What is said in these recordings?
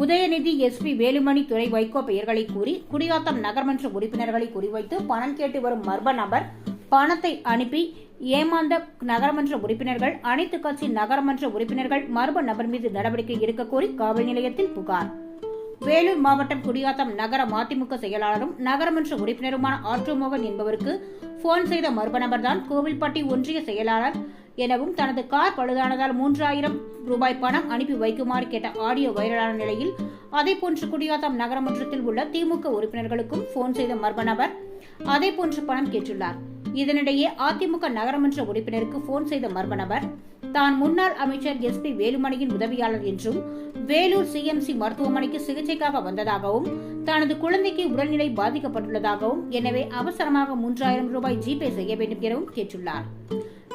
Udhayanidhi SP Velumani துறை வைகோ பெயர்களை கூறி குடியாத்தம் நகர்மன்ற உறுப்பினர்களை குறிவைத்து பணம் கேட்டு வரும் மர்ம நபர் பணத்தை அனுப்பி ஏமாந்த நகரமன்ற உறுப்பினர்கள் அனைத்து கட்சி நகரமன்ற உறுப்பினர்கள் மர்ம நபர் மீது நடவடிக்கை எடுக்க கோரி காவல் நிலையத்தில் புகார். வேலூர் மாவட்டம் குடியாத்தம் நகர மதிமுக செயலாளரும் நகரமன்ற உறுப்பினருமான ஆற்றோமோகன் என்பவருக்கு போன் செய்த மர்ம நபர்தான் கோவில்பட்டி ஒன்றிய செயலாளர் எனவும் தனது கார் பழுதானதால் மூன்றாயிரம் ரூபாய் பணம் அனுப்பி வைக்குமாறு கேட்ட ஆடியோ வைரலான நிலையில் அதேபோன்று குடியாத்தம் நகரமன்றத்தில் உள்ள திமுக உறுப்பினர்களுக்கும் போன் செய்த மர்ம நபர் அதேபோன்று பணம் கேட்டுள்ளார். இதனிடையே அதிமுக நகரமன்ற உறுப்பினருக்கு போன் செய்த மர்ம நபர் தான் முன்னாள் அமைச்சர் எஸ் பி வேலுமணியின் உதவியாளர் என்றும் வேலூர் சிஎம்சி மருத்துவமனைக்கு சிகிச்சைக்காக வந்ததாகவும் தனது குழந்தைக்கு உடல்நிலை பாதிக்கப்பட்டுள்ளதாகவும் எனவே அவசரமாக மூன்றாயிரம் ரூபாய் ஜிபே செய்ய வேண்டும் எனவும் கேட்டுள்ளார்.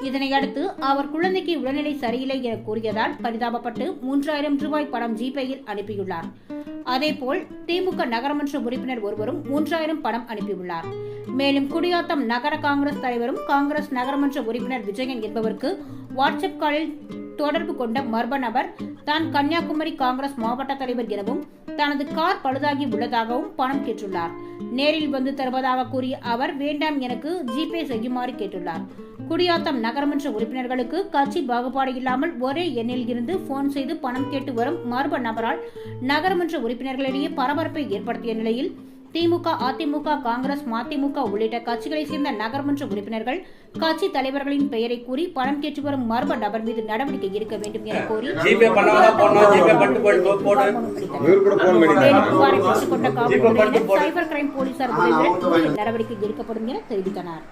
இதனையடுத்து அவர் குழந்தைக்கு உடல்நிலை சரியில்லை என கூறியதால் பரிதாபப்பட்டு மூன்றாயிரம் ரூபாய் பணம் ஜிபேயில் அனுப்பியுள்ளார். அதேபோல் திமுக நகரமன்ற உறுப்பினர் ஒருவரும் மூன்றாயிரம் பணம் அனுப்பியுள்ளார். மேலும் குடியாத்தம் நகர காங்கிரஸ் தலைவரும் காங்கிரஸ் நகரமன்ற உறுப்பினர் விஜயன் என்பவருக்கு வாட்ஸ்அப் காலில் தொடர்பு கொண்ட மர்ம நபர் தான் கன்னியாகுமரி காங்கிரஸ் மாவட்ட தலைவர் எனவும் தனது கார் பழுதாகி உள்ளதாகவும் பணம் கேட்டுள்ளார். நேரில் வந்து தருவதாக கூறிய அவர் வேண்டாம் எனக்கு ஜிபே செய்யுமாறு கேட்டுள்ளார். குடியாத்தம் நகரமன்ற உறுப்பினர்களுக்கு கட்சி பாகுபாடு இல்லாமல் ஒரே எண்ணில் இருந்து போன் செய்து பணம் கேட்டு வரும் மர்ம நபரால் நகரமன்ற உறுப்பினர்களிடையே பரபரப்பை ஏற்படுத்திய நிலையில் திமுக அதிமுக காங்கிரஸ் மதிமுக உள்ளிட்ட கட்சிகளைச் சேர்ந்த நகர்மன்ற உறுப்பினர்கள் கட்சி தலைவர்களின் பெயரை கூறி பணம் கேட்டு வரும் மர்ம நபர் மீது நடவடிக்கை எடுக்க வேண்டும் என கோரி புகாரை பெற்றுக்கொண்ட காவல்துறையினர். சைபர் கிரைம் போலீசார் உதவியுடன் நடவடிக்கை எடுக்கப்படும் என தெரிவித்தனர்.